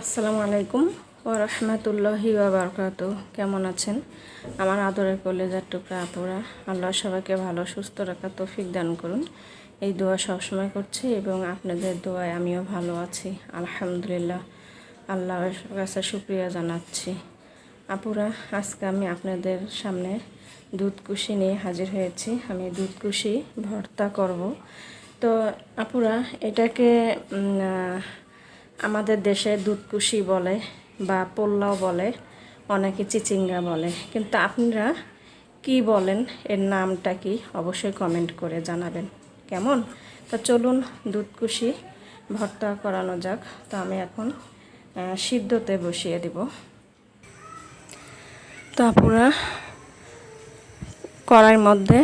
আসসালামু আলাইকুম ও রহমতুল্লাহি বারকাত কেমন আছেন? আমার আদরের কলেজার টুকরা আপুরা, আল্লাহ সবাইকে ভালো, সুস্থ রাখা তৌফিক দান করুন। এই দোয়া সবসময় করছি এবং আপনাদের দোয়ায় আমিও ভালো আছি, আলহামদুলিল্লাহ। আল্লাহর কাছে শুক্রিয়া জানাচ্ছি। আপুরা, আজকে আমি আপনাদের সামনে দুধ কুশি নিয়ে হাজির হয়েছি। আমি দুধ কুশি ভর্তা করব। তো আপুরা, এটাকে আমাদের দেশে দুধকুশি বলে বা পোল্লাও বলে, অনেকে চিচিঙ্গা বলে। কিন্তু আপনারা কি বলেন, এর নামটা কি অবশ্যই কমেন্ট করে জানাবেন। কেমন? তো চলুন দুধকুশি ভর্তা করানো যাক। তো আমি এখন সিদ্ধতে বসিয়ে দিব। তো আপুরা, কড়াইয়ের মধ্যে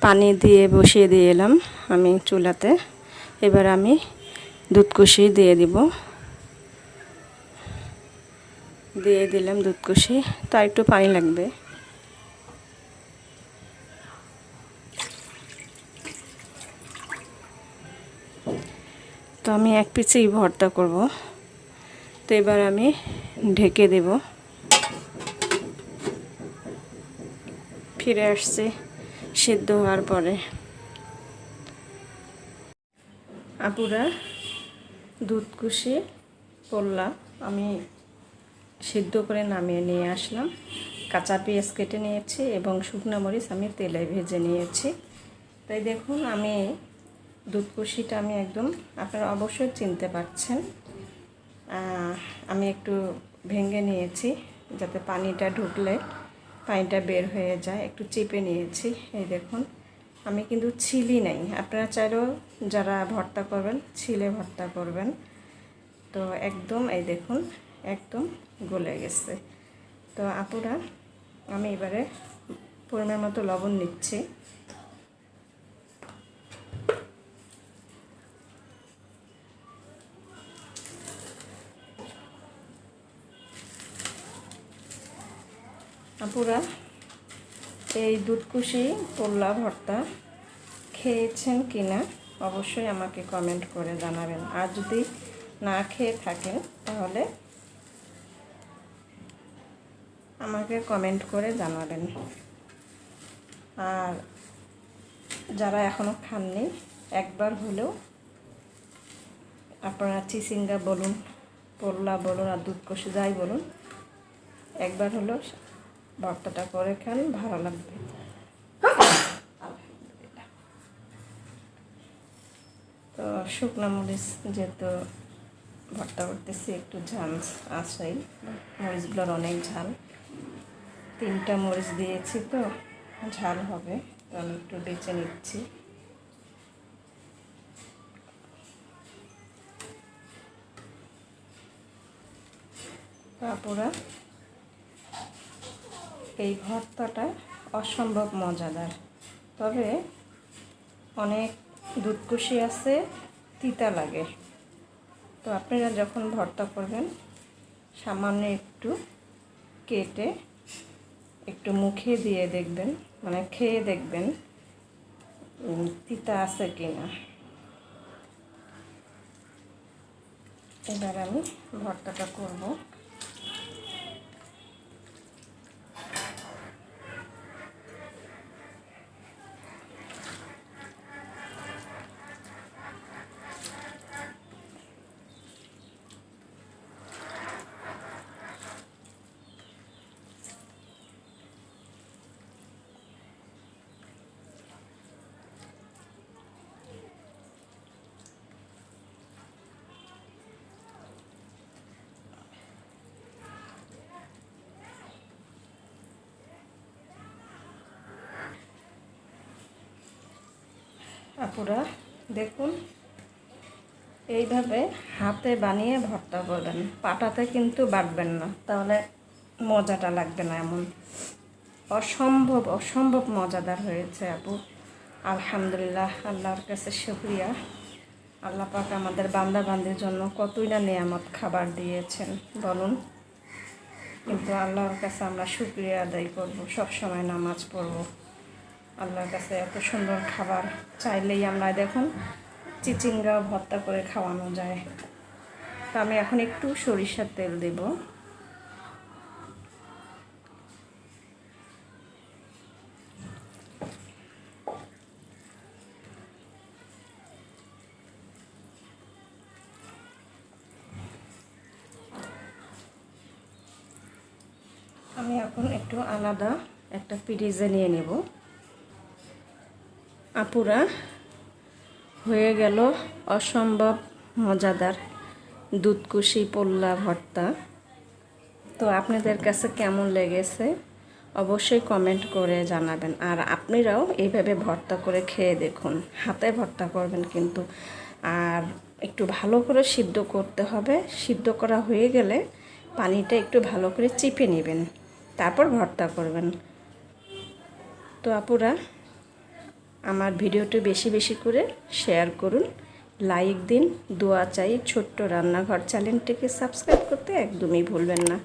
পানি দিয়ে বসিয়ে দিয়ে এলাম আমি চুলাতে। এবার আমি দুধ কুশি দিয়ে দিব। দিয়ে দিলাম দুধ কুশি তার একটু পানি লাগবে। তো আমি এক পিসেই ভর্তা করব। তো এবার আমি ঢেকে দেব। ফিরে আসছে সিদ্ধ হওয়ার পরে। আপুরা দুধ কুশি পোল্লা আমি সিদ্ধ করে নামিয়ে নিয়ে আসলাম। কাঁচা পেঁয়াজ কেটে নিয়েছি এবং শুকনো মরিচ আমি তেলে ভেজে নিয়েছি। তাই দেখুন, আমি দুধ কুশিটা আমি একদম আপনারা অবশ্যই চিনতে পারছেন। আমি একটু ভেঙে নিয়েছি যাতে পানিটা ঢুকলে, পানিটা বের হয়ে যায়। একটু চেপে নিয়েছি। এই দেখুন আমি কিন্তু ছিলি নাই। আপনারা চাইলেও যারা ভর্তা করবেন ছিলে ভর্তা করবেন। তো একদম, এই দেখুন, একদম গলে গেছে। তো আপুরা, আমি এবারে পরিমাণ মতো লবণ নিচ্ছি। আপুরা এই দুধকুশি পোল্লা ভর্তা খেয়েছেন কি না অবশ্যই আমাকে কমেন্ট করে জানাবেন। আর যদি না খেয়ে থাকেন, তাহলে আমাকে কমেন্ট করে জানাবেন। আর যারা এখনও খাননি, একবার হলেও আপনারা চিচিঙ্গা বলুন, পোল্লা বলুন আর দুধ যাই বলুন, একবার হলেও ভর্তাটা করে খান ভালো লাগবে। তো শুকনো মরিচ যেহেতু ভর্তা করতেছি, একটু ঝাল আছেই মরিচগুলোর অনেক ঝাল। তিনটা মরিচ দিয়েছি তো, ঝাল হবে তো আমি একটু বেছে নিচ্ছি। তারপরে এই ভর্তাটা অসম্ভব মজাদার। তবে অনেক দুধকুশি আছে, তিতা লাগে। তো আপনারা যখন ভর্তা করবেন, সামান্য একটু কেটে একটু মুখে দিয়ে দেখবেন মানে খেয়ে দেখবেন তিতা আছে কি না এবার আমি ভর্তাটা করব। আপুরা, দেখুন, এইভাবে হাতে বানিয়ে ভর্তা করবেন। পাটাতে কিন্তু বাটবেন না, তাহলে মজাটা লাগবে না এমন। অসম্ভব অসম্ভব মজাদার হয়েছে আপু। আলহামদুলিল্লাহ, আল্লাহর কাছে শুক্রিয়া। আল্লাহ পাক আমাদের বান্দা বান্দির জন্য কতই না নিয়ামত খাবার দিয়েছেন, বলুন। কিন্তু আল্লাহর কাছে আমরা শুক্রিয়া আদায় করব, সবসময় নামাজ পড়ব। আল্লাহর কাছে এত সুন্দর খাবার চাইলেই আমরা দেখুন চিচিঙ্গা ভর্তা করে খাওয়ানো যায়। তো আমি এখন একটু সরিষার তেল দেব। আমি এখন একটু আলাদা একটা পিরিজে নিয়ে নেব। আপুরা, হয়ে গেল অসম্ভব মজাদার দুধকুশি পোল্লা ভর্তা। তো আপনাদের কাছে কেমন লেগেছে? অবশ্যই কমেন্ট করে জানাবেন। আর আপনারাও এইভাবে ভর্তা করে খেয়ে দেখুন। হাতে ভর্তা করবেন কিন্তু। আর একটু ভালো করে সিদ্ধ করতে হবে। সিদ্ধ করা হয়ে গেলে পানিটা একটু ভালো করে চিপে নেবেন। তারপর ভর্তা করবেন। তো আপুরা আমার ভিডিওটি বেশি বেশি করে শেয়ার করুন, লাইক দিন, দোয়া চাই, ছোট্ট রান্নাঘর চ্যানেলটিকে সাবস্ক্রাইব করতে একদমই ভুলবেন না।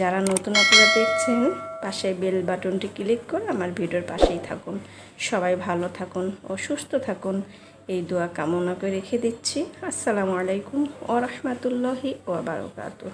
যারা নতুন আপনারা দেখছেন, পাশে বেল বাটনটি ক্লিক করে আমার ভিডিওর পাশেই থাকুন। সবাই ভালো থাকুন ও সুস্থ থাকুন। এই দোয়া কামনা করে রেখে দিচ্ছি। আসসালামু আলাইকুম ও রহমতুল্লাহি ও বারকাতুহ।